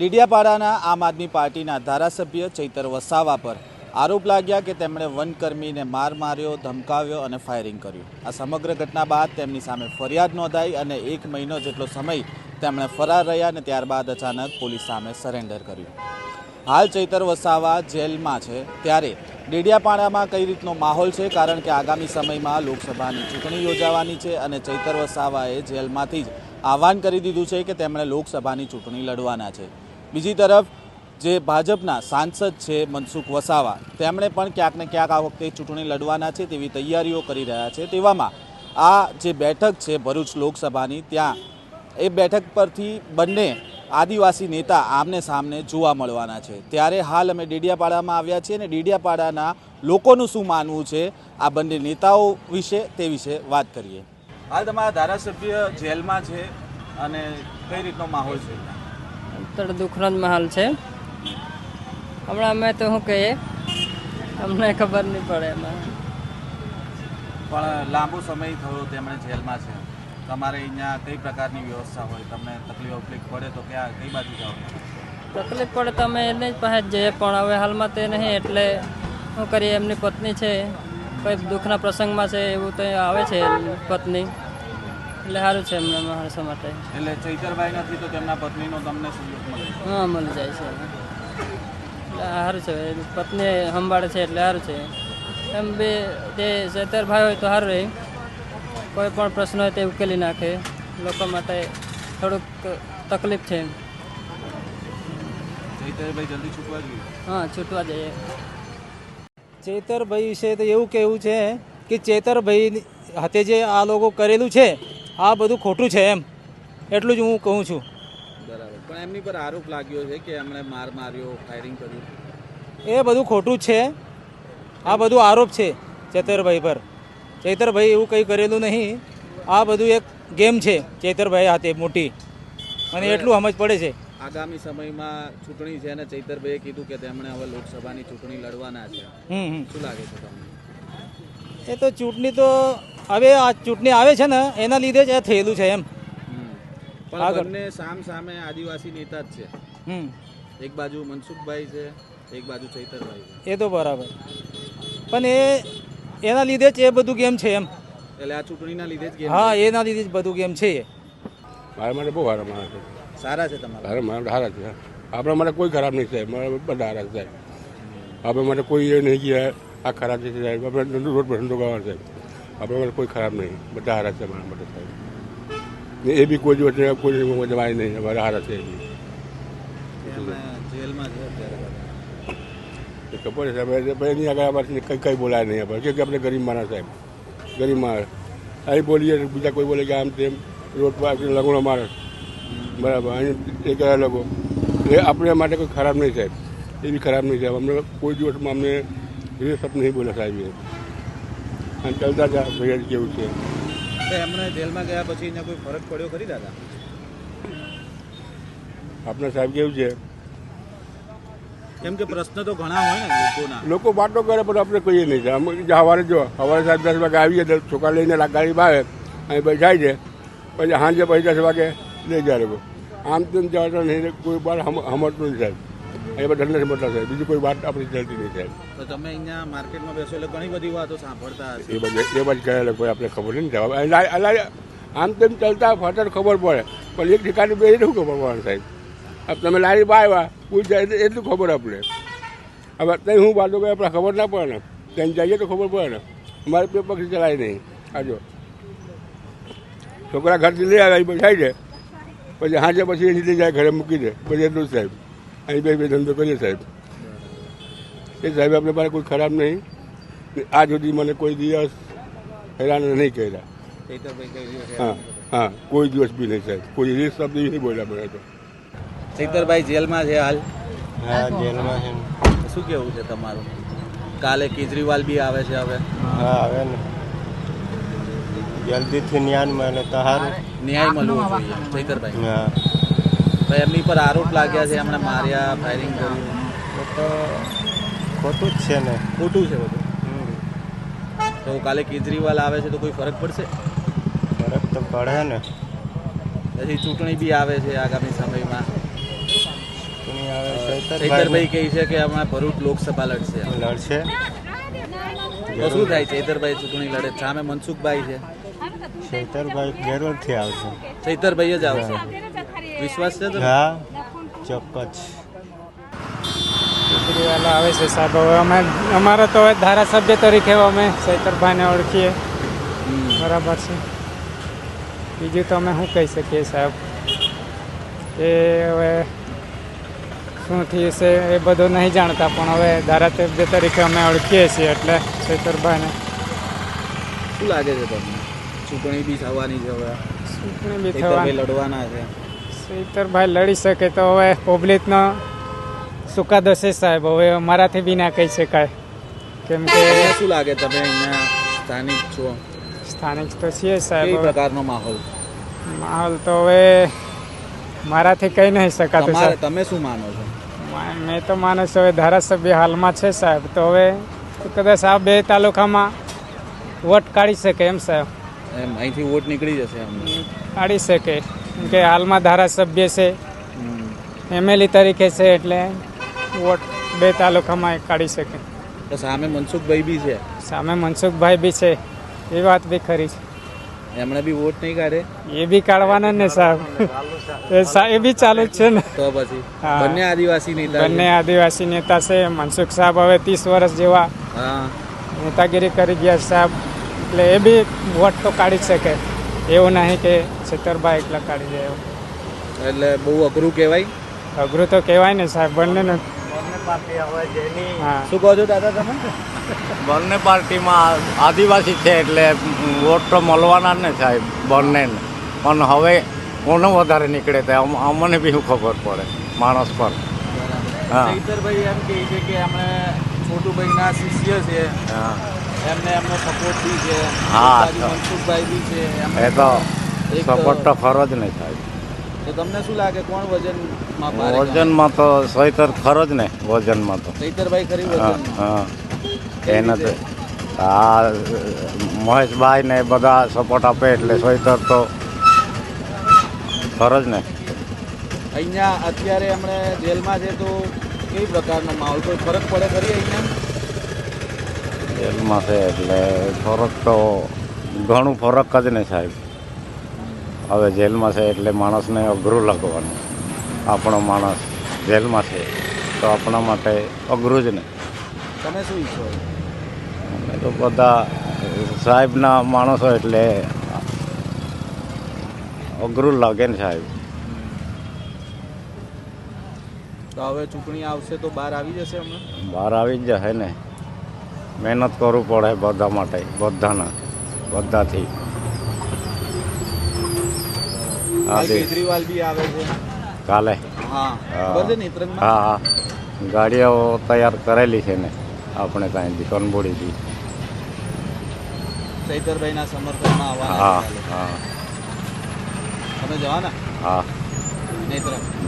ડીડિયાપાડાના આમ આદમી પાર્ટીના ધારાસભ્ય ચૈતર વસાવા પર આરોપ લાગ્યા કે તેમણે વનકર્મીને માર માર્યો, ધમકાવ્યો અને ફાયરિંગ કર્યું. આ સમગ્ર ઘટના બાદ તેમની સામે ફરિયાદ નોંધાઈ અને એક મહિનો જેટલો સમય તેમણે ફરાર રહ્યા અને ત્યારબાદ અચાનક પોલીસ સામે સરેન્ડર કર્યું. હાલ ચૈતર વસાવા જેલમાં છે. ત્યારે ડેડિયાપાડામાં કઈ રીતનો માહોલ છે? કારણ કે આગામી સમયમાં લોકસભાની ચૂંટણી યોજાવાની છે અને ચૈતર વસાવાએ જેલમાંથી જ આહવાન કરી દીધું છે કે તેમણે લોકસભાની ચૂંટણી લડવાના છે. બીજી તરફ, જે ભાજપના સાંસદ છે મનસુખ વસાવા, તેમણે પણ ક્યાંક ને ક્યાંક આ વખતે ચૂંટણી લડવાના છે તેવી તૈયારીઓ કરી રહ્યા છે. તેવામાં આ જે બેઠક છે ભરૂચ લોકસભાની, ત્યાં એ બેઠક પરથી બંને આદિવાસી નેતા આમને સામને જોવા મળવાના છે. ત્યારે હાલ અમે ડેડિયાપાડામાં આવ્યા છીએ અને ડેડિયાપાડાના લોકોનું શું માનવું છે, આ બંને નેતાઓ વિશે તે વિશે વાત કરીએ. હાલ તમારા ધારાસભ્ય જેલમાં છે અને કઈ રીતનો માહોલ છે? અત્યારે દુઃખનો જ માહોલ છે. હમણાં અમે તો શું કહીએ? અમને ખબર નહીં પડે એમાં. પણ લાંબો સમય થયો તેમણે જેલમાં છે. તમારે અહીંયા કઈ પ્રકારની વ્યવસ્થા હોય? તમને તકલીફ તકલીફ પડે તો ક્યાં કઈ બાજુ જાઓ? તકલીફ પડે તો અમે એને જ પાસે જઈએ પણ હવે હાલમાં તે નહીં એટલે શું કરીએ? એમની પત્ની છે. કોઈ દુઃખના પ્રસંગમાં છે એવું તો આવે છે પત્ની. એટલે સારું છે એમને માણસો માટે એટલે ચૈતરભાઈ નથી તો તેમના પત્નીનો તમને સહયોગ મળે હા મળી જાય છે. એટલે સારું છે પત્ની સંભાળે છે એટલે સારું છે. એમ બે તે ચેતરભાઈ હોય તો સારું રહે. કોઈ પણ પ્રશ્ન હોય તે ઉકેલી નાખે. લોકો માટે થોડુંક તકલીફ છે ચૈતરભાઈ જલ્દી છૂટવા જોઈએ. હા છૂટવા જઈએ. ચેતરભાઈ વિશે તો એવું કહેવું છે કે ચેતરભાઈ હાથે જે આ લોકો કરેલું છે આ બધું ખોટું છે એમ. એટલું જ હું કહું છું. બરાબર. પણ એમની પર આરોપ લાગ્યો છે કે એમણે માર માર્યો ફાયરિંગ કર્યું. એ બધું ખોટું છે. આ બધું આરોપ છે ચેતરભાઈ પર. ચેતરભાઈ એવું કંઈ કરેલું નહીં. આ બધું એક ગેમ છે ચેતરભાઈ હાથે મોટી. અને એટલું સમજ પડે છે. આગામી સમયમાં ચૂંટણી છે અને ચૈતરભાઈએ કીધું કે તેમણે હવે લોકસભાની ચૂંટણી લડવાના છે. શું લાગે છે તમને? એ તો ચૂંટણી તો હવે આ ચૂંટણી આવે છે ને એના લીધે જ એ થયેલું છે એમ. પણ. બંને સામ સામે આદિવાસી નેતા જ છે. હમ. એક બાજુ મનસુખભાઈ છે એક બાજુ ચૈતરભાઈ છે. એ તો બરાબર. પણ એ એના લીધે જ એ બધું ગેમ છે એમ. એટલે આ ચૂંટણીના લીધે જ ગેમ હા એના લીધે જ બધું ગેમ છે એ. મારા માટે બહુ સારા માણસ છે. સારા છે તમારા. સારા માણસ સારા છે. આપણા માટે કોઈ ખરાબ નહીં સાહેબ મારા બધા સારા છે સાહેબ. આપણા માટે કોઈ એ નહીં કે આ ખરાબ છે સાહેબ આપણે રોડ પર ધંધો કરવાનો સાહેબ. આપણા માટે કોઈ ખરાબ નહીં. બધા હારા છે મારા માટે સાહેબ. ને એ બી કોઈ વચ્ચે કોઈ જવાય નહીં. અમારા હારા છે એ બી. ખબર છે સાહેબ. એની આગળ અમારે કંઈ કંઈ બોલાય નહીં આપણે. કે આપણે ગરીબ માણસ સાહેબ. ગરીબ માણસ. અહીં બોલીએ બીજા કોઈ બોલે કે આમ તેમ રોડ પર લગણો માણસ બરાબર. અહીં એ કયા લોકો એ આપણે માટે કોઈ ખરાબ નહીં સાહેબ. એ બી ખરાબ નહીં સાહેબ. અમને કોઈ દિવસમાં અમને શબ્દ નહીં બોલે સાહેબ એ. અને ચાલતા જા ફરિયાદ કેવું છે. એમણે જેલમાં ગયા પછી અહીંયા કોઈ ફરક પડ્યો ખરી દાદા? આપણે સાહેબ કેવું છે? કેમ કે પ્રશ્ન તો ઘણા હોય ને લોકોના. લોકો વાતો કરે પણ આપણે કહીએ નહીં. સાહેબ અમે સવારે જો સવારે સાહેબ દસ વાગે આવીએ તો છોકરા લઈને ગાડી આવે અહીં પછી જાય છે. પછી સાંજે પછી દસ વાગે લઈ જાય લોકો. આમ તેમ જવા નહીં કોઈ બાર સમજતું નહીં સાહેબ. બધા નથી મળતા સાહેબ બીજી કોઈ વાત આપણી ચાલતી નહીં સાહેબ તો તમે અહીંયા માર્કેટમાં બેસો એટલે ઘણી બધી વાતો સાંભળતા એ બધી એ બધી કહેલા કોઈ આપણે ખબર નહીં જવાબ. આમ તેમ ચાલતા ફાટર ખબર પડે. પણ એક ઠેકાને બે શું ખબર પડે સાહેબ? હવે તમે લારી બહાર આવ્યા પૂછ્યા એટલું ખબર આપણે હવે ત્યાં હું વાતો કરે આપણે ખબર ના પડે ને. ત્યાં જઈએ તો ખબર પડે ને. અમારે બે પક્ષી ચલાય નહીં. આજો છોકરા ઘરથી લઈ આવ્યા એ પછી જાય છે. પછી હાજે પછી એ લઈ જાય ઘરે મૂકી દે. પછી એટલું જ સાહેબ અહીં બે બે ધંધો કરીએ સાહેબ. એ સાહેબ આપણે પાસે કોઈ ખરાબ નહીં. આ સુધી મને કોઈ દિવસ હેરાન નહીં કર્યા. હા હા કોઈ દિવસ બી નહીં સાહેબ. કોઈ રીસ શબ્દ બી નહીં બોલ્યા મને તો. ચૈતરભાઈ જેલમાં છે હાલ? હા જેલમાં છે શું કેવું છે તમારું? કાલે કેજરીવાલ બી આવે છે હવે. હા આવે ને. જલ્દીથી ન્યાય મળે તો સારું. ન્યાય મળવો જોઈએ. ચૈતરભાઈ હા. એમની પર આરોપ લાગ્યા છે એમણે માર્યા ફાયરિંગ કર્યું. એ તો ખોટું જ છે ને. ખોટું છે બધું. તો કાલે કેજરીવાલ આવે છે તો કોઈ ફરક પડશે? ફરક તો પડે ને. પછી ચૂંટણી બી આવે છે આગામી સમયમાં. ચૈતરભાઈ કહે છે કે હમણાં ભરૂચ લોકસભા લડશે. લડશે? તો શું થાય ચૈતરભાઈ ચૂંટણી લડે? સામે મનસુખભાઈ છે. ચૈતરભાઈ જરૂરથી આવશે. ચૈતરભાઈ જ આવશે. વિશ્વાસ છે? હા ચોક્કસ. વાલા આવે છે સાહેબ. હવે અમે અમારો તો હવે ધારાસભ્ય તરીકે અમે સૈતરભાઈને ઓળખીએ. બરાબર છે. બીજું તો અમે શું કહી શકીએ સાહેબ? એ હવે શું થયું છે એ બધું નહીં જાણતા પણ હવે ધારાસભ્ય તરીકે અમે ઓળખીએ છીએ એટલે સૈતરભાઈને શું લાગે છે તમને? ચૂંટણી બી થવાની છે હવે. ચૂંટણી બી થવાની. લડવાના છે. સૈતરભાઈ લડી શકે તો હવે પબ્લિકનો સુકાદો છે સાહેબ. હવે અમારાથી બી ના કહી શકાય. કેમ કે શું લાગે તમે અહીંયા સ્થાનિક છો? સ્થાનિક તો છીએ સાહેબ. કઈ પ્રકારનો માહોલ? માહોલ તો હવે મારાથી કહી નહીં શકાતું સાહેબ. તમે શું માનો છો? મેં તો માનું છું હવે ધારાસભ્ય હાલમાં છે સાહેબ. તો હવે કદાચ આ બે તાલુકામાં વોટ કાઢી શકે એમ સાહેબ. એમ અહીંથી વોટ નીકળી જશે અમને. કાઢી શકે. કે હાલમાં ધારાસભ્ય છે. એમએલએ તરીકે છે એટલે વોટ બે તાલુકામાં કાઢી શકે. તો સામે મનસુખભાઈ બી છે. સામે મનસુખભાઈ બી છે. એ વાત બી ખરી છે. એમણે બી વોટ નહીં કાઢે? એ બી કાઢવાના ને સાહેબ? એ એ બી ચાલુ જ છે ને. તો પછી? હા. બંને આદિવાસી નેતા બંને આદિવાસી નેતા છે. મનસુખ સાહેબ હવે ત્રીસ વર્ષ જેવા હા. નેતાગીરી કરી ગયા સાહેબ. એટલે એ બી વોટ તો કાઢી જ શકે. એવું નહીં કે છેતરભાઈ એકલા કાઢી જાય એવું એટલે બહુ અઘરું કહેવાય? અઘરું તો કહેવાય ને સાહેબ બંનેને હા. શું કહો છો દાદા તમે? બંને પાર્ટીમાં આદિવાસી છે એટલે વોટ તો મળવાના જ ને સાહેબ બંને પણ હવે કોનો વધારે નીકળે તે અમ- અમને બી શું ખબર પડે માણસ પર. હા. ચૈતરભાઈ એમ કહે છે કે અમે છોટુભાઈના શિષ્ય છે. હા. એમને એમનો સપોર્ટ બી છે હા, મનસુખભાઈ બી છે એ તો સપોર્ટ તો ખરો જ નહીં થાય. તો તમને શું લાગે કોણ વજનમાં વજનમાં તો સહીતર ખરો જ ને વજનમાં તો. ચૈતરભાઈ ખરી વજન હા. એને તો આ મહેશભાઈ ને બધા સપોર્ટ આપે એટલે સહીતર તો ખરો જ ને અહીંયા અત્યારે એમણે જેલમાં છે તો કઈ પ્રકારનો માહોલ? કોઈ ફરક પડે ખરી અહીંયા? જેલમાં છે એટલે ફરક તો ઘણું ફરક જ ને સાહેબ. હવે જેલમાં છે એટલે માણસને અઘરું લાગવાનું. આપણો માણસ જેલમાં છે તો આપણા માટે અઘરું જ ને. તમે શું ઈચ્છો? અમે તો બધા સાહેબના માણસો એટલે અઘરું લાગે ને સાહેબ. તો હવે ચૂંટણી આવશે તો બહાર આવી જશે હમણાં બહાર આવી જ જશે ને. મહેનત કરવું પડે બધા માટે બધાના બધાથી. કાલ દે કેજરીવાલ બી આવે છે. કાલે. હા હા. ગાડીઓ તૈયાર કરેલી છે ને આપણે ત્યાંથી કનબોડીથી ચૈતરભાઈના સમર્થનમાં હા આવવાના હા. તમે જવાના? હા.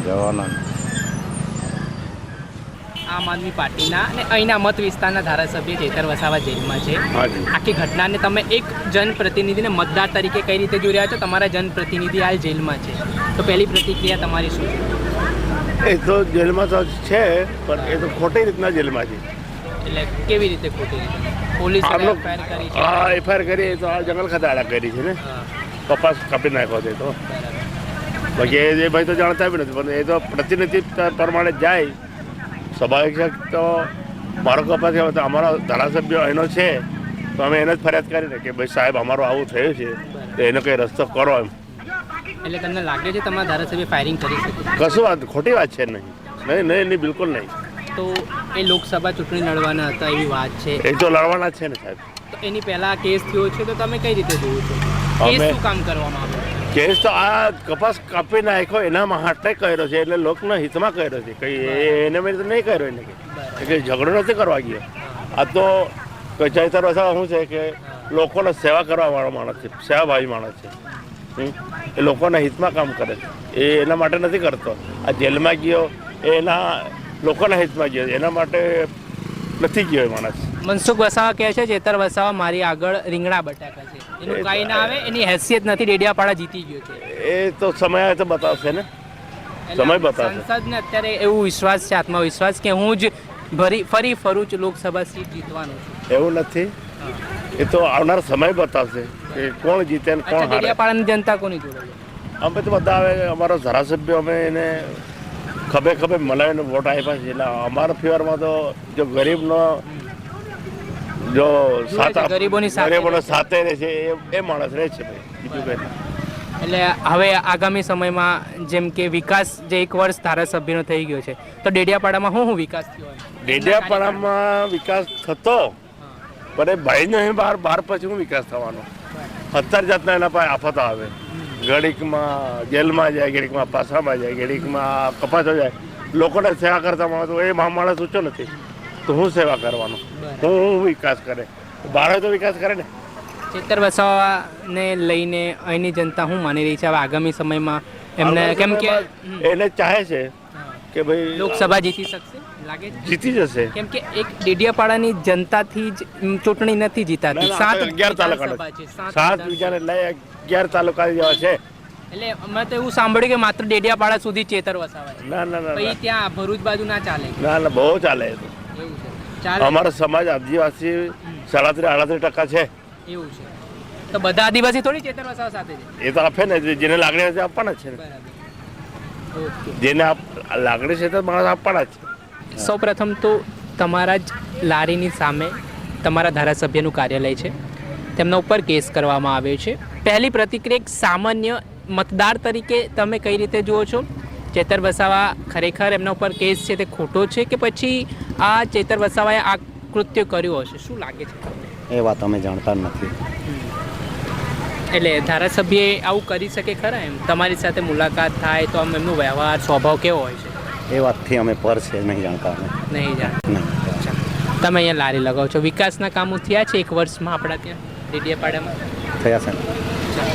જવાના. આમ આદમી પાર્ટીના અને અહીંના મત વિસ્તારના ધારાસભ્ય ચેતર વસાવા જેલમાં છે. આખી ઘટનાને તમે એક જનપ્રતિનિધિને મતદાર તરીકે કઈ રીતે જોઈ રહ્યા છો? તમારા જનપ્રતિનિધિ હાલ જેલમાં છે. તો પહેલી પ્રતિક્રિયા તમારી શું છે? એ તો જેલમાં તો છે પણ એ તો ખોટી રીતના જેલમાં છે. એટલે કેવી રીતે ખોટી રીતે? પોલીસે હા એફઆઈઆર કરી તો આ જંગલ ખાતે કરી છે ને. કપાસ કાપી નાખ્યો છે તો. બાકી એ ભાઈ તો જાણતા બી નથી પણ એ તો પ્રતિનિધિ પ્રમાણે જાય. સ્વાભાવિક તો મારો કપાસ અમારા ધારાસભ્ય એનો છે તો અમે એને જ ફરિયાદ કરીને કે ભાઈ સાહેબ અમારું આવું થયું છે તો એનો કંઈ રસ્તો કરો એમ. એટલે તમને લાગે છે તમારા ધારાસભ્ય ફાયરિંગ કરી શકે કશું વાત ખોટી વાત છે નહીં. નહીં નહીં નહીં બિલકુલ નહીં. તો એ લોકસભા ચૂંટણી લડવાના હતા એવી વાત છે? એ તો લડવાના છે ને સાહેબ. તો એની પહેલા કેસ થયો છે તો તમે કઈ રીતે જોવો છો? કેસ શું કામ કરવામાં આવ્યો? કેસ તો આ કપાસ કાપી નાખ્યો, એના માટે કર્યો છે, એટલે લોકના હિતમાં કર્યો છે. કઈ એને મેં તો નહીં કર્યો એને કે ઝઘડો નથી કરવા ગયો. આ તો ચૈતર વસાવા શું છે કે લોકોને સેવા કરવા વાળો માણસ છે, સેવાભાવી માણસ છે? એ લોકોના હિતમાં કામ કરે છે. એ એના માટે નથી કરતો. આ જેલમાં ગયો એના લોકોના હિતમાં ગયો, એના માટે નથી ગયો એ માણસ. મનસુખ વસાવા કહે છે, ચેતર વસાવા મારી આગળ રીંગણા બટાકા છે. એનું કાંઈ ના આવે એની હેસિયત નથી ડેડિયાપાડા જીતી ગયો છે. એ તો સમય આવે તો બતાવશે ને. સમય બતાવશે. સંસદને અત્યારે એવું વિશ્વાસ છે આત્મવિશ્વાસ કે હું જ ફરી ફરી ફરું છું લોકસભા સીટ જીતવાનો છું. એવું નથી. એ તો આવનાર સમય બતાવશે કે કોણ જીતે ને કોણ ડેડિયાપાડાની જનતા કોની જોડે અમે તો બધા આવે અમારો ધારાસભ્ય અમે એને ખભે ખભે મલાવીને વોટ આપ્યા છે. એટલે અમારા ફેવરમાં તો જો ગરીબનો જો સાથ ગરીબોની સાથે? ગરીબોનો સાથે રહે છે એ માણસ રહે છે ભાઈ બીજું કંઈ એટલે હવે આગામી સમયમાં જેમ કે વિકાસ જે એક વર્ષ ધારાસભ્યનો થઈ ગયો છે તો ડેડિયાપાડામાં શું શું વિકાસ થયો ડેડિયાપાડામાં વિકાસ થતો પણ એ ભાઈનો અહીં બહાર બહાર પછી હું વિકાસ થવાનો. અત્યાર જાતના એના પાસે આફતો આવે. ઘડીકમાં જેલમાં જાય ઘડીકમાં પાસામાં જાય ઘડીકમાં કપાસો જાય. લોકોને સેવા કરતા માણસ એ મહા માણસ ઊંચો નથી. તો હું સેવા કરવાનો? હું હું વિકાસ કરે. બહાર તો વિકાસ કરે ને? ચેતર વસાવાને લઈને અહીંની જનતા હું માની રહી છે. હવે આગામી સમયમાં એમને કેમ કે એને ચાહે છે કે ભાઈ લોકસભા જીતી શકશે? લાગે જીતી જશે. કેમ કે એક ડેડિયાપાડાની જનતાથી જ ચૂંટણી નથી જીતાતી. સાત અગિયાર તાલુકા સાત બીજાને લઈ અગિયાર તાલુકા જેવા છે. એટલે અમે તો એવું સાંભળ્યું કે માત્ર ડેડિયાપાડા સુધી ચેતર વસાવાય. ના ના ના ત્યાં ભરૂચ બાજુ ના ચાલે. ના ના બહુ ચાલે એ તો ચાલે. અમારો સમાજ આદિવાસી સાડાત્રી આડત્રીસ ટકા છે. એવું છે. તો બધા આદિવાસી થોડી વસાવા સાથે છે? એ તો આપે ને જેને લાગણી હશે આપવાના જ છે જેને લાગણી છે તો માણસ આપવાના જ છે. સૌ પ્રથમ તો તમારા જ લારીની સામે તમારા ધારાસભ્યનું કાર્યાલય છે. તેમના ઉપર કેસ કરવામાં આવ્યો છે. પહેલી પ્રતિક્રિયા એક સામાન્ય મતદાર તરીકે તમે કઈ રીતે જુઓ છો? ચેતર વસાવા ખરેખર એમના ઉપર કેસ છે તે ખોટો છે કે પછી આ ચેતર વસાવાએ આ કૃત્ય કર્યું હશે? શું લાગે છે એ વાત અમે જાણતા નથી. એટલે ધારાસભ્યએ આવું કરી શકે ખરા એમ? તમારી સાથે મુલાકાત થાય તો આમ એમનો વ્યવહાર સ્વભાવ કેવો હોય છે? એ વાતથી અમે પર છે નહીં જાણતા નહીં જાણતા? તમે અહીંયા લારી લગાવો છો. વિકાસના કામો થયા છે એક વર્ષમાં આપણા ત્યાં ડેડિયાપાડામાં? થયા છે.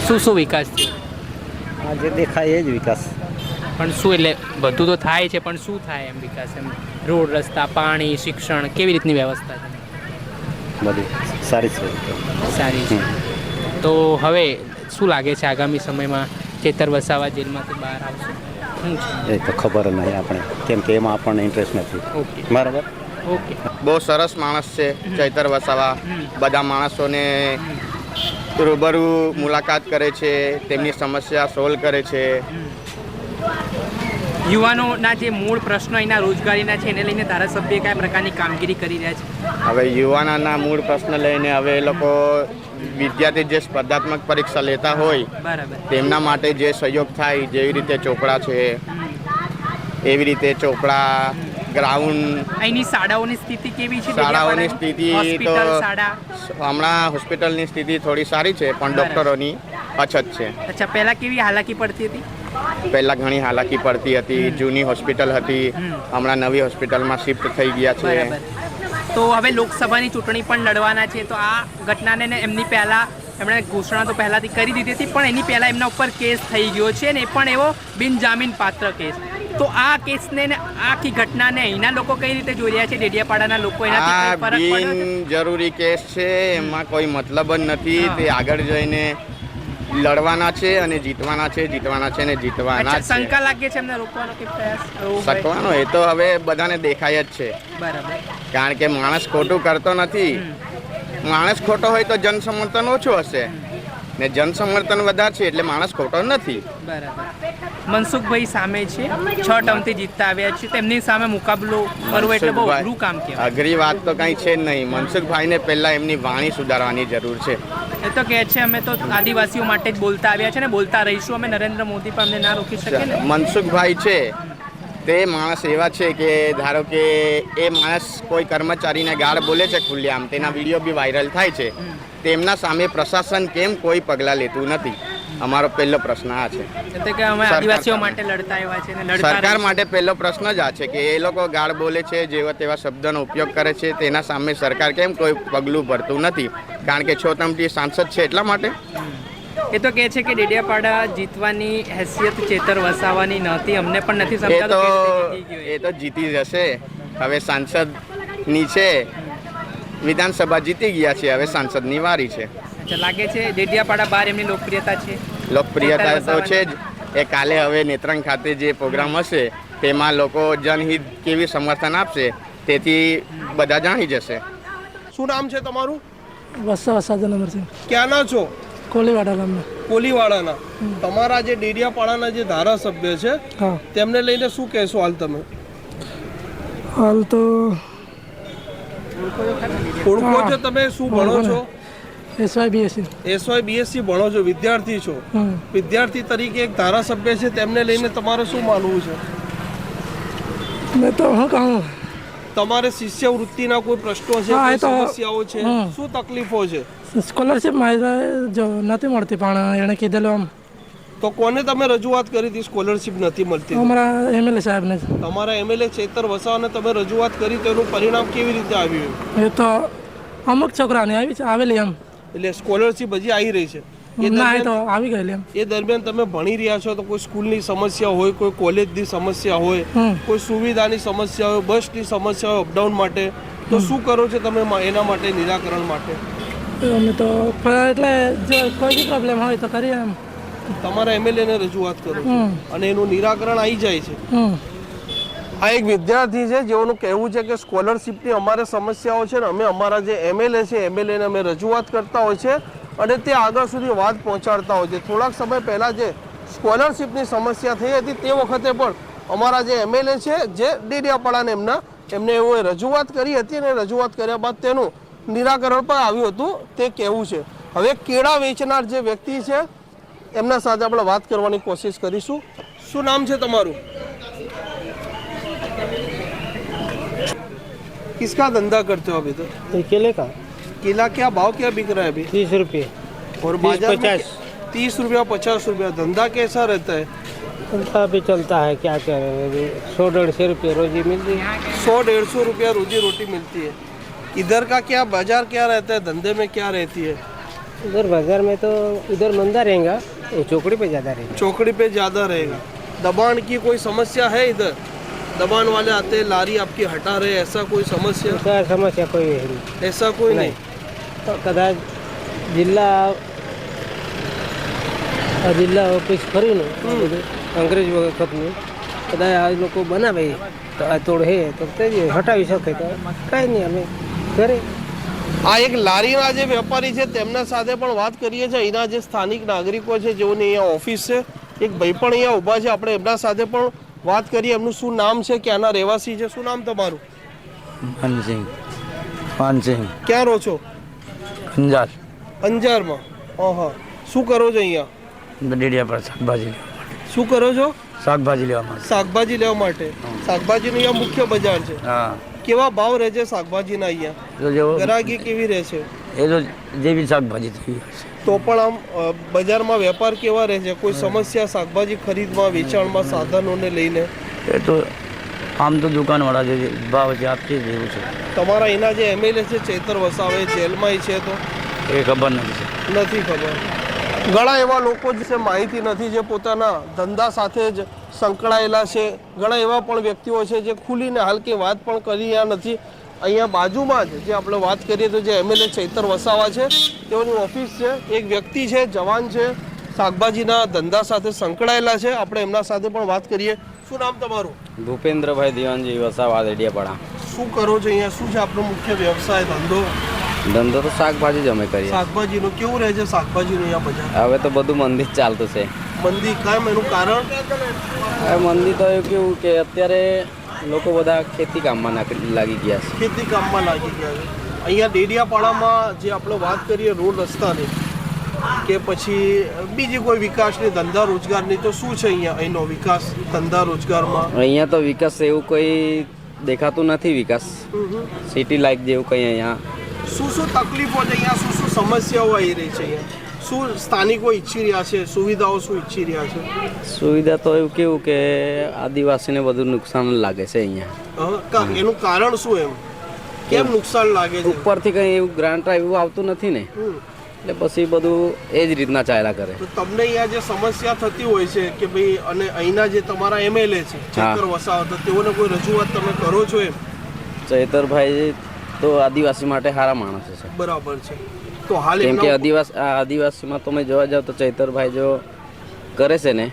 શું શું વિકાસ થયો? આ જે દેખાય એ જ વિકાસ. પણ શું એટલે બધું તો થાય છે પણ શું થાય એમ વિકાસ? એમ રોડ રસ્તા પાણી શિક્ષણ કેવી રીતની વ્યવસ્થા છે? બધી. સારી છે. સારી છે. તો હવે શું લાગે છે આગામી સમયમાં ચેતર વસાવા જેલમાંથી બહાર આવશે? એ તો ખબર નહીં આપણે. કેમ કે એમાં આપણને ઇન્ટરેસ્ટ નથી. ઓકે. બરાબર? ઓકે. બહુ સરસ માણસ છે ચૈતર વસાવા. બધા માણસોને રૂબરૂ મુલાકાત કરે છે તેમની સમસ્યા સોલ્વ કરે છે. યુવાનોના જે મૂળ પ્રશ્નો એના રોજગારીના છે એને લઈને ધારાસભ્ય કયા પ્રકારની કામગીરી કરી રહ્યા છે? હવે યુવાનોના મૂળ પ્રશ્ન લઈને હવે એ લોકો વિદ્યાર્થી જે સ્પર્ધાત્મક પરીક્ષા લેતા હોય તેમના માટે જે સહયોગ થાય જેવી રીતે ચોપડા છે એવી રીતે ચોપડા ગ્રાઉન્ડ અહીંની શાળાઓની સ્થિતિ કેવી છે? શાળાઓની સ્થિતિ તો હમણાં હોસ્પિટલની સ્થિતિ થોડી સારી છે પણ ડોક્ટરોની અછત છે. અચ્છા પહેલા કેવી હાલાકી પડતી હતી? પહેલાં ઘણી હાલાકી પડતી હતી જૂની હોસ્પિટલ હતી હમણાં નવી હોસ્પિટલમાં શિફ્ટ થઈ ગયા છે. તો હવે લોકસભાની ચૂંટણી પણ લડવાના છે તો આ ઘટનાને એમની પહેલા એમણે ઘોષણા તો પહેલાથી કરી દીધી હતી પણ એની પહેલા એમના ઉપર કેસ થઈ ગયો છે ને એ પણ એવો બિનજામીન પાત્ર કેસ. તો આ કેસને આખી ઘટનાને અહીંના લોકો કઈ રીતે જોઈ રહ્યા છે? ડેડિયાપાડાના લોકો એનાથી જરૂરી કેસ છે એમાં કોઈ મતલબ જ નથી. તે આગળ જઈને લડવાના છે અને જીતવાના છે જીતવાના છે ને જીતવાના શંકા લાગે છે એમને રોકવાનો કે પ્રયાસ શકવાનો એ તો હવે બધાને દેખાય જ છે. બરાબર. કારણ કે માણસ ખોટું કરતો નથી. માણસ ખોટો હોય તો જનસમર્થન ઓછું હશે. ને જનસમર્થન વધારે છે એટલે માણસ ખોટો નથી. બરાબર. મનસુખભાઈ સામે છે. છ ટર્મથી જીતતા આવ્યા છે. તેમની સામે મુકાબલો કરવો એટલે બહુ અઘરું કામ કે અઘરી વાત તો કંઈ છે નહીં. મનસુખભાઈને પહેલાં એમની વાણી સુધારવાની જરૂર છે. એ તો કહે છે અમે તો આદિવાસીઓ માટે જ બોલતા આવ્યા છે ને બોલતા રહીશું. અમે નરેન્દ્ર મોદી પણ અમને ના રોકી શકીએ મનસુખભાઈ છે. તે માણસ એવા છે કે ધારો કે એ માણસ કોઈ કર્મચારીને ગાળ બોલે છે ખુલ્લેઆમ તેના વીડિયો બી વાયરલ થાય છે. તેમના સામે પ્રશાસન કેમ કોઈ પગલાં લેતું નથી? અમારો પહેલો પ્રશ્ન આ છે. સરકાર માટે પહેલો પ્રશ્ન જ આ છે કે એ લોકો ગાળ બોલે છે જેવા તેવા શબ્દનો ઉપયોગ કરે છે તેના સામે સરકાર કેમ કોઈ પગલું ભરતું નથી? કારણ કે ચોતમથી સાંસદ છે એટલા માટે? એ તો કહે છે કે ડેડિયાપાડા જીતવાની હેસિયત ચેતર વસાવાની નહોતી અમને પણ નથી સમજાતું. એ તો જીતી જશે. હવે સાંસદની છે. વિધાનસભા જીતી ગયા છે હવે સાંસદની વારી છે. અચ્છા લાગે છે ડેડિયાપાડા બાર એમની લોકપ્રિયતા છે? લોકપ્રિયતા તો છે જ. એ કાલે હવે નેત્રંગ ખાતે જે પ્રોગ્રામ હશે તેમાં લોકો જનહિત કેવી સમર્થન આપશે તેથી બધા જાણી જશે. શું નામ છે તમારું? વસ્તા વસાદા નંબર છે ક્યાંના છો? કોલીવાડા ગામના. કોલીવાડાના. તમારા જે ડેડિયાપાડાના જે ધારાસભ્ય છે તેમને લઈને શું કહેશો હાલ તમે? હાલ તો ઓળખો છો તમે? શું ભણો છો? એસવાય બીએસસી એસવાય બીએસસી ભણો છો વિદ્યાર્થી છો. વિદ્યાર્થી તરીકે એક ધારાસભ્ય છે તેમને લઈને તમારે શું માનવું છે? મેં તો હા કહું. તમારે શિષ્યવૃત્તિના કોઈ પ્રશ્નો છે કોઈ સમસ્યાઓ છે? શું તકલીફો છે? સ્કોલરશિપ મારે જો નથી મળતી પણ એણે કીધેલું આમ તો કોને તમે રજૂઆત કરી હતી? સ્કોલરશીપ નથી મળતી. અમારા એમએલએ સાહેબને. તમારા એમએલએ ચેતર વસાવાને તમે રજૂઆત કરી તો એનું પરિણામ કેવી રીતે આવ્યું એ તો અમુક છોકરાને આવી છે આવેલી એમ. એટલે સ્કોલરશિપ હજી આવી રહી છે. એ દરમિયાન તમે ભણી રહ્યા છો તો કોઈ સ્કૂલની સમસ્યા હોય કોઈ કોલેજની સમસ્યા હોય કોઈ સુવિધાની સમસ્યા હોય બસની સમસ્યા હોય અપડાઉન માટે. તો શું કરો છો તમે એના માટે નિરાકરણ માટે? અમે તો એટલે જો કોઈ બી પ્રોબ્લેમ હોય તો કરીએ એમ. તમારા એમએલએને રજૂઆત કરો છો. અને એનું નિરાકરણ આવી જાય છે. આ એક વિદ્યાર્થી છે જેઓનું કહેવું છે કે સ્કોલરશિપની અમારે સમસ્યાઓ છે ને અમે અમારા જે એમએલએ છે એમએલએને અમે રજૂઆત કરતા હોય છે અને તે આગળ સુધી વાત પહોંચાડતા હોય છે. થોડાક સમય પહેલાં જે સ્કોલરશિપની સમસ્યા થઈ હતી તે વખતે પણ અમારા જે એમએલએ છે જે ડેડિયાપાડાને એમના એમને એવો રજૂઆત કરી હતી અને રજૂઆત કર્યા બાદ તેનું નિરાકરણ પણ આવ્યું હતું તે કહેવું છે. હવે કેળા વેચનાર જે વ્યક્તિ છે એમના સાથે આપણે વાત કરવાની કોશિશ કરીશું શું નામ છે તમારું किसका धंधा करते हो अभी तो केले का केला क्या भाव क्या बिक रहा है अभी तीस रुपये और बाजार में तीस रुपया पचास रुपया धंधा कैसा रहता है उनका भी चलता है क्या कह रहे हैं अभी सौ डेढ़ सौ रुपये रोजी मिलती है सौ डेढ़ सौ रुपया रोजी रोटी मिलती है इधर का क्या बाजार क्या रहता है धंधे में क्या रहती है उधर बाजार में तो इधर मंदा रहेगा वो चौकड़ी पे ज़्यादा रहेगा चौकड़ी पे ज़्यादा रहेगा दबान की कोई समस्या है इधर दबान वाले आते हैं लारी आपकी हटा रहे ऐसा कोई समस्या उसका समस्या कोई है नहीं ऐसा कोई नहीं તો કદાચ જિલ્લા આ જિલ્લા ઓફિસ ખરી ને આ બધું અંગ્રેજ વખતનું કદાચ આ લોકો બનાવે તો આ તોડ હે તો તે જ હટાવી શકે તો કાંઈ નહીં અમે ઘરે આ એક લારીના જે વેપારી છે તેમના સાથે પણ વાત કરીએ છીએ. અહીંના જે સ્થાનિક નાગરિકો છે જેઓની અહીંયા ઓફિસ છે એક ભાઈ પણ અહીંયા ઊભા છે. આપણે એમના સાથે પણ વાત કરીએ. એમનું શું નામ છે? ક્યાંના રહેવાસી છે? શું નામ તમારું? માનસિંહ. માનસિંહ. ક્યાં રહો છો? અંજાર. અંજારમાં. હા હા શું કરો છો અહીંયા? ડેડિયા પર શાકભાજી શું કરો છો? શાકભાજી લેવા માટે. શાકભાજી લેવા માટે. શાકભાજીનું અહીંયા મુખ્ય બજાર છે. હા. કેવા ભાવ રહે છે શાકભાજીના અહીંયા? તો જો ગ્રાહકી કેવી રહે છે? એ તો જેવી શાકભાજી થઈ તો પણ આમ બજારમાં વેપાર કેવા રહે છે? કોઈ સમસ્યા શાકભાજી ખરીદમાં વેચાણમાં સાધનોને લઈને? એ તો આમ તો દુકાનવાળા જે ભાવ છે આપતી જ એવું છે. તમારા એના જે એમએલએ છે ચેતર વસાવે જેલમાં છે તો? એ ખબર નથી નથી ખબર. ઘણા એવા લોકો જે છે માહિતી નથી જે પોતાના ધંધા સાથે જ સંકળાયેલા છે. ઘણા એવા પણ વ્યક્તિઓ છે જે ખુલીને હાલકી વાત પણ કરી રહ્યા નથી. અહીંયા બાજુમાં જ જે આપણે વાત કરીએ તો જે એમએલએ ચૈતર વસાવા છે તેઓની ઓફિસ છે. એક વ્યક્તિ છે જવાન છે. શાકભાજીના ધંધા સાથે સંકળાયેલા છે. આપણે એમના સાથે પણ વાત કરીએ. શું નામ તમારું? ભૂપેન્દ્રભાઈ દેવાનજી વસાવા દેડિયાપાડા શું કરો છો અહીંયા? શું છે આપણો મુખ્ય વ્યવસાય ધંધો? ધંધો તો શાકભાજી જ અમે કરીએ. શાકભાજીનું કેવું રહે છે શાકભાજીનું અહીંયા બજાર? હવે તો બધું મંદિર ચાલતું છે. મંદી કામ એનું કારણ? મંદિર તો એવું કેવું કે અત્યારે લોકો બધા ખેતી કામમાં લાગી ગયા છે. ખેતી કામમાં લાગી ગયા છે. અહીંયા ડેડિયાપાડામાં જે આપણે વાત કરીએ રોડ રસ્તાની કે પછી બીજી કોઈ વિકાસની ધંધા રોજગારની તો શું છે અહીંયા અહીંનો વિકાસ ધંધા રોજગારમાં? અહીંયા તો વિકાસ એવું કોઈ દેખાતું નથી વિકાસ. સિટી લાઈફ જેવું કંઈ અહીંયા. શું શું તકલીફો છે અહીંયા? શું શું સમસ્યાઓ આવી રહી છે અહીંયા? શું સ્થાનિકો ઈચ્છી રહ્યા છે? સુવિધાઓ શું ઈચ્છી રહ્યા છે? સુવિધા તો એવું કેવું કે આદિવાસીને બધું નુકસાન લાગે છે અહીંયા. એનું કારણ શું એમ? કેમ નુકસાન લાગે છે? ઉપરથી કંઈ એવું ગ્રાન્ટ એવું આવતું નથી ને. એટલે પછી બધું એ જ રીતના ચાલ્યા કરે. તો તમને અહીંયા જે સમસ્યા થતી હોય છે કે ભાઈ અને અહીંના જે તમારા એમએલએ છે ચેતર વસાવત તેઓને કોઈ રજૂઆત તમે કરો છો એમ? ચેતરભાઈ તો આદિવાસી માટે સારા માણસ છે. બરાબર છે. તો હાલ કેમ કે આદિવાસી આદિવાસીમાં તમે જોવા જાવ તો ચૈતરભાઈ જો કરે છે ને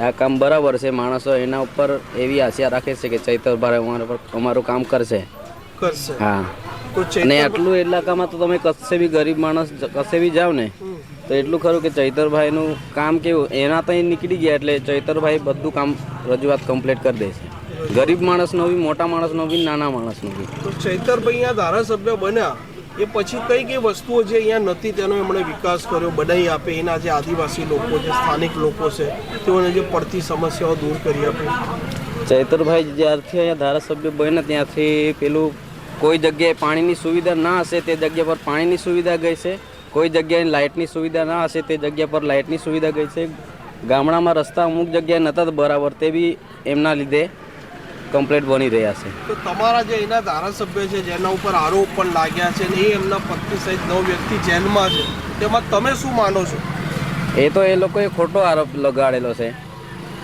આ કામ બરાબર છે. માણસો એના ઉપર એવી આશા રાખે છે કે ચૈતરભાઈ અમારા પર અમારું કામ કરશે. કરશે. હા. અને આટલું ઇલાકામાં તો તમે કશે બી ગરીબ માણસ કશે બી જાઓ ને તો એટલું ખરું કે ચૈતરભાઈનું કામ કેવું એના ત્યાં નીકળી ગયા એટલે ચૈતરભાઈ બધું કામ રજૂઆત કમ્પ્લીટ કરી દે છે. ગરીબ માણસનો બી મોટા માણસનો બી નાના માણસનો બી. તો ચૈતરભાઈ અહીંયા ધારાસભ્ય બન્યા. એ પછી કઈ કઈ વસ્તુઓ જે અહીંયા નથી તેનો એમણે વિકાસ કર્યો બનાવી આપે. એના જે આદિવાસી લોકો છે, સ્થાનિક લોકો છે, તેઓને જે પડતી સમસ્યાઓ દૂર કરી આપે. ચૈતરભાઈ, જ્યારથી અહીંયા ધારાસભ્ય બન્યા, ત્યાંથી પેલું કોઈ જગ્યાએ પાણીની સુવિધા ના હશે, તે જગ્યા પર પાણીની સુવિધા ગઈ છે. કોઈ જગ્યાએ લાઇટની સુવિધા ના હશે, તે જગ્યા પર લાઇટની સુવિધા ગઈ છે. ગામડામાં રસ્તા અમુક જગ્યાએ નહોતા બરાબર, તે બી એમના લીધે કમ્પ્લીટ બની રહ્યા છે. તો તમારા જે એના ધારાસભ્ય છે જેના ઉપર આરોપ પણ લાગ્યા છે ને એ એમના પત્ની સહિત નવ વ્યક્તિ જેલમાં છે તેમાં તમે શું માનો છો? એ તો એ લોકોએ ખોટો આરોપ લગાડેલો છે.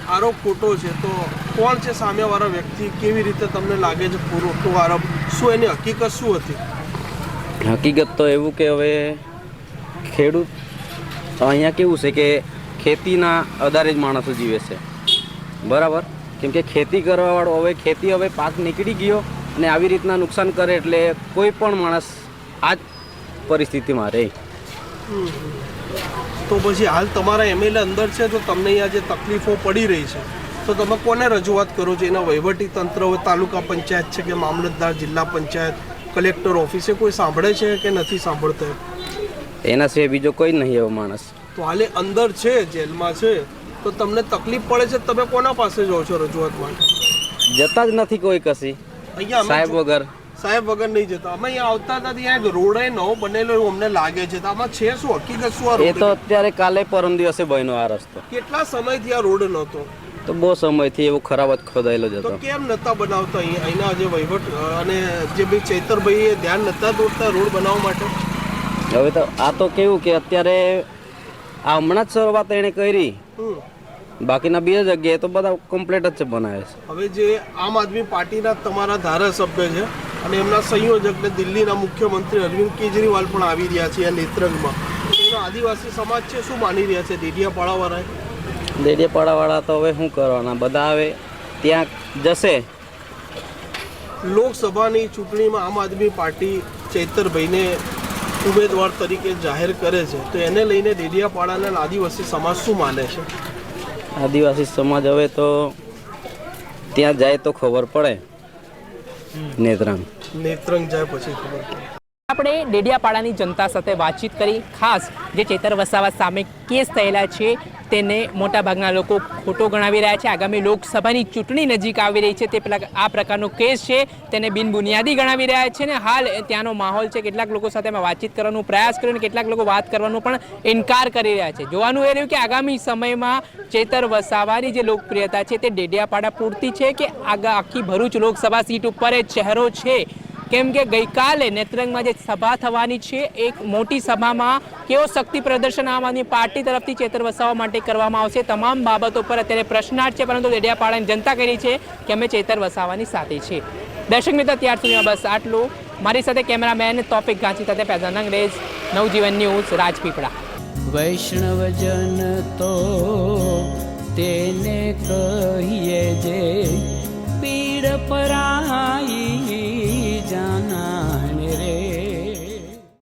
આરોપ ખોટો છે તો કોણ છે સામેવાળા વ્યક્તિ? કેવી રીતે તમને લાગે છે ખોટો આરોપ? શું એની હકીકત શું હતી? હકીકત તો એવું કે હવે ખેડૂત અહીંયા કેવું છે કે ખેતીના આધારે જ માણસો જીવે છે. બરાબર? કેમ કે ખેતી કરવાવાળો હવે ખેતી હવે પાક નીકળી ગયો અને આવી રીતના નુકસાન કરે એટલે કોઈ પણ માણસ આ જ પરિસ્થિતિમાં રહે. તો પછી હાલ તમારા એમએલએ અંદર છે તો તમને અહીંયા જે તકલીફો પડી રહી છે તો તમે કોને રજૂઆત કરો છો? એના વહીવટી તંત્ર હોય તાલુકા પંચાયત છે કે મામલતદાર જિલ્લા પંચાયત કલેક્ટર ઓફિસે કોઈ સાંભળે છે કે નથી સાંભળતો? એના સિવાય બીજો કોઈ નહીં એવો માણસ. તો હાલે અંદર છે જેલમાં છે તો તમને તકલીફ પડે છે તમે કોના પાસે જાઓ છો રજૂઆત માટે? જતા જ નથી કોઈ કશી. અહીંયા સાહેબ વગર. સાહેબ વગર નહીં જતા. અમે અહીંયા આવતા હતા ત્યાં એક રોડે નવો બનેલો એવું અમને લાગે છે. તો આમાં છે શું? હકીકત શું એ તો અત્યારે કાલે પરમ દિવસે બન્યો આ રસ્તો. કેટલા સમયથી આ રોડ નહોતો? તો બહુ સમયથી એવો ખરાબ જ ખોદાયેલો જ હતો. કેમ નતા બનાવતા અહીં? અહીંના જે વહીવટ અને જે ભાઈ ચૈતરભાઈએ ધ્યાન નતા દોરતા રોડ બનાવવા માટે? હવે તો આ તો કેવું કે અત્યારે આ હમણાં જ શરૂઆત એણે કરી. બાકીના બે જગ્યાએ તો બધા કમ્પ્લીટ જ છે બનાવે છે. હવે જે આમ આદમી પાર્ટીના તમારા ધારાસભ્ય છે અને એમના સંયોજકને દિલ્હીના મુખ્યમંત્રી અરવિંદ કેજરીવાલ પણ આવી રહ્યા છે આ નેત્રંગમાં. એનો આદિવાસી સમાજ છે શું માની રહ્યા છે ડેડિયાપાડાવાળાએ દેડિયાપાડાવાળા તો હવે શું કરવાના? બધા હવે ત્યાં જશે. લોકસભાની ચૂંટણીમાં આમ આદમી પાર્ટી ચૈતરભાઈને ઉમેદવાર તરીકે જાહેર કરે છે. તો એને લઈને ડેડિયાપાડાના આદિવાસી સમાજ શું માને છે? આદિવાસી સમાજ હવે તો ત્યાં જાય તો ખબર પડે. નેત્રંગ. નેત્રંગ જાય પછી ખબર પડે. આપણે ડેડિયાપાડાની જનતા સાથે વાતચીત કરી. ખાસ જે ચેતર વસાવા સામે કેસ થયેલા છે, તેને મોટાભાગના લોકો ખોટો ગણાવી રહ્યા છે. આગામી લોકસભાની ચૂંટણી નજીક આવી રહી છે. તે પેલા આ પ્રકારનો કેસ છે, તેને બિનબુનિયાદી ગણાવી રહ્યા છે ને હાલ ત્યાંનો માહોલ છે. કેટલાક લોકો સાથે અમે વાતચીત કરવાનો પ્રયાસ કર્યો અને કેટલાક લોકો વાત કરવાનો પણ ઇનકાર કરી રહ્યા છે. જોવાનું એ રહ્યું કે આગામી સમયમાં ચેતર વસાવાની જે લોકપ્રિયતા છે તે ડેડિયાપાડા પૂરતી છે કે આગા, આખી ભરૂચ લોકસભા સીટ ઉપર ચહેરો છે? કેમ કે ગઈકાલે નેત્રંગમાં જે સભા થવાની છે, એક મોટી સભામાં કેવો શક્તિ પ્રદર્શન આમ પાર્ટી તરફથી ચેતર વસાવવા માટે કરવામાં આવશે, તમામ બાબતો પર અત્યારે પ્રશ્નાર્થ છે, પરંતુ ડેડિયાપાડાની જનતા કરી છે કે અમે ચેતર વસાવવાની સાથે છે દર્શક મિત્રો, ત્યાર સુધીમાં બસ આટલું. મારી સાથે કેમેરામેન તોફિક ગાંચી સાથે ફેઝાન અંગ્રેજ નવજીવન ન્યૂઝ, રાજપીપળા. વૈષ્ણવજન તો તેને કહીએ જે પીડ પરાઈ down. Now.